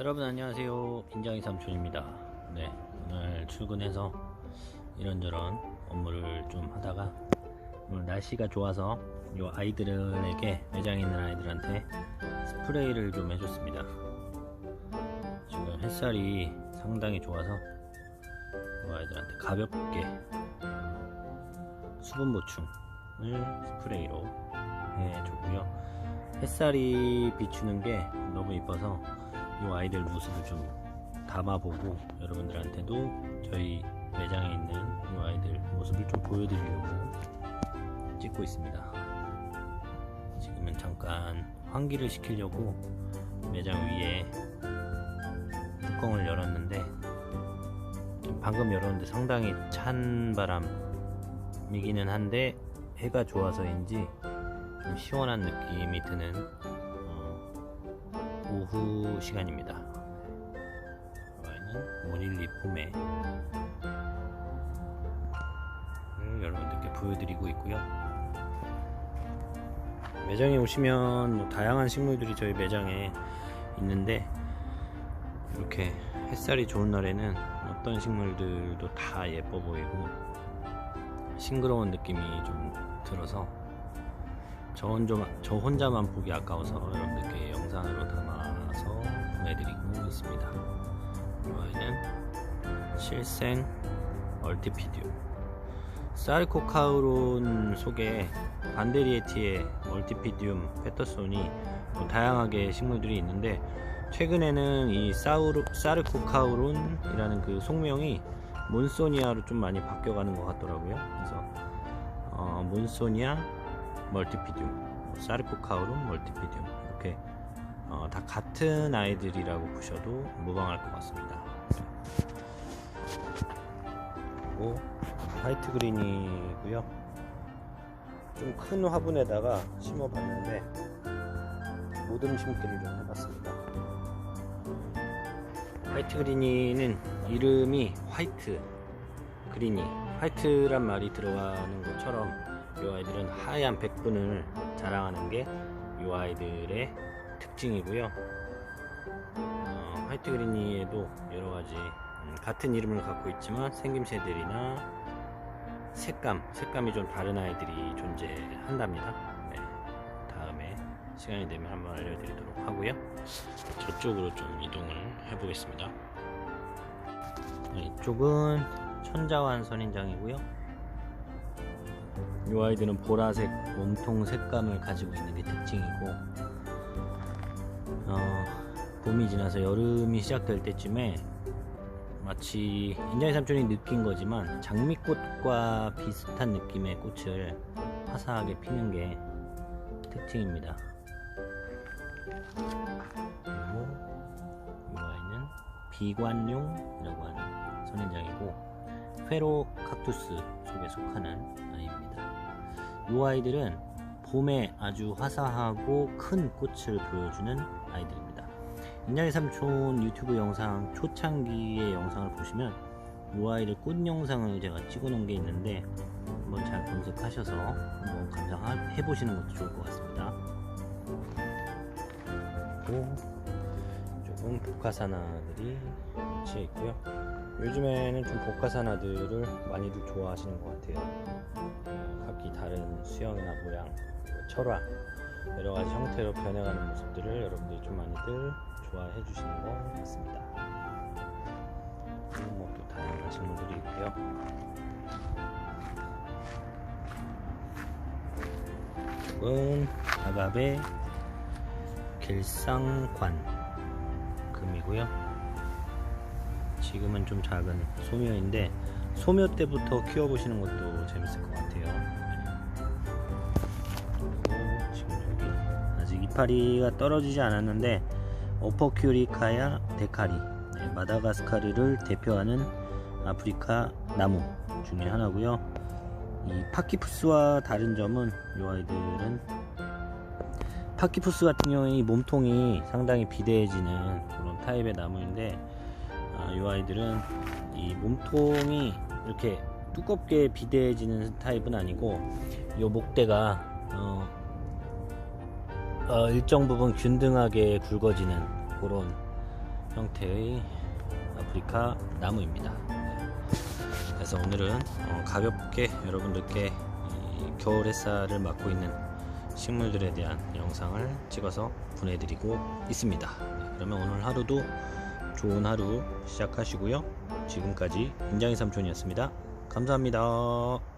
여러분 안녕하세요. 인장이 삼촌입니다. 네 오늘 출근해서 이런저런 업무를 좀 하다가 오늘 날씨가 좋아서 이 아이들에게 매장에 있는 아이들한테 스프레이를 좀 해줬습니다. 지금 햇살이 상당히 좋아서 이 아이들한테 가볍게 수분 보충을 스프레이로 해줬고요. 햇살이 비추는 게 너무 이뻐서 이 아이들 모습을 좀 담아보고 여러분들한테도 저희 매장에 있는 이 아이들 모습을 좀 보여드리려고 찍고 있습니다. 지금은 잠깐 환기를 시키려고 매장 위에 뚜껑을 열었는데 방금 열었는데 상당히 찬 바람이기는 한데 해가 좋아서인지 좀 시원한 느낌이 드는 어, 오후 시간입니다. 여기는 모닐리 폼에 여러분들께 보여드리고 있고요. 매장에 오시면 뭐 다양한 식물들이 저희 매장에 있는데 이렇게 햇살이 좋은 날에는 어떤 식물들도 다 예뻐 보이고 싱그러운 느낌이 좀 들어서 저, 혼자, 저 혼자만 보기 아까워서 여러분들께 영상으로 담아서 보내드리고 있습니다. 이 아이는 실생 얼티피디움 사르코카우론 속에 반데리에티에 얼티피디움 페터손이 뭐 다양하게 식물들이 있는데 최근에는 이 사우르, 사르코카우론이라는 그 속명이 몬소니아로 좀 많이 바뀌어가는 것 같더라고요. 그래서 어, 몬소니아 멀티피디움, 사르코카우론 멀티피디움 이렇게 어, 다 같은 아이들이라고 보셔도 무방할 것 같습니다. 그리고 화이트 그린이고요. 좀 큰 화분에다가 심어봤는데 모듬 심기를 좀 해봤습니다. 화이트 그린이는 이름이 화이트 그린이 화이트란 말이 들어가는 것처럼 이 아이들은 하얀 백분을 자랑하는 게 이 아이들의 특징이고요. 어, 화이트 그린이에도 여러 가지 음, 같은 이름을 갖고 있지만 생김새들이나 색감, 색감이 좀 다른 아이들이 존재한답니다. 네, 다음에 시간이 되면 한번 알려드리도록 하고요. 저쪽으로 좀 이동을 해 보겠습니다. 네, 이쪽은 천자완 선인장이고요. 이 아이들은 보라색 몸통 색감을 가지고 있는 게 특징이고 어, 봄이 지나서 여름이 시작될 때쯤에 마치 인장이 삼촌이 느낀 거지만 장미꽃과 비슷한 느낌의 꽃을 화사하게 피는 게 특징입니다. 그리고 이 아이는 비관룡이라고 하는 선인장이고 페로 kaktu스 속에 속하는 아이입니다. 이 아이들은 봄에 아주 화사하고 큰 꽃을 보여주는 아이들입니다. 인장의 삼촌 유튜브 영상 초창기의 영상을 보시면 이 아이를 꽃 영상을 제가 찍어 놓은 게 있는데 한번 잘 검색하셔서 한번 감상해 보시는 것도 좋을 것 같습니다. 그리고 조금 복화사나들이 위치해 있고요. 요즘에는 좀 복화사나들을 많이들 좋아하시는 것 같아요. 각기 다른 수영이나 모양, 철화 여러 가지 형태로 변해가는 모습들을 여러분들이 좀 많이들 좋아해 주시는 것 같습니다. 그리고 뭐또 다양한 식물들이 있고요. 이건 아가베 길상관 금이고요. 지금은 좀 작은 소묘인데 소묘 때부터 키워보시는 것도 재밌을 것 같아요. 지금 여기 아직 이파리가 떨어지지 않았는데 오퍼큐리카야 데카리 네, 마다가스카르를 대표하는 아프리카 나무 중에 하나고요. 이 파키푸스와 다른 점은 이 아이들은 파키푸스 같은 경우에 이 몸통이 상당히 비대해지는 그런 타입의 나무인데 아, 이 아이들은 이 몸통이 이렇게 두껍게 비대해지는 타입은 아니고 이 목대가 어, 어, 일정 부분 균등하게 굵어지는 그런 형태의 아프리카 나무입니다. 그래서 오늘은 어, 가볍게 여러분들께 이 겨울 햇살을 맞고 있는 식물들에 대한 영상을 찍어서 보내드리고 있습니다. 네, 그러면 오늘 하루도 좋은 하루 시작하시고요. 지금까지 인장이 삼촌이었습니다. 감사합니다.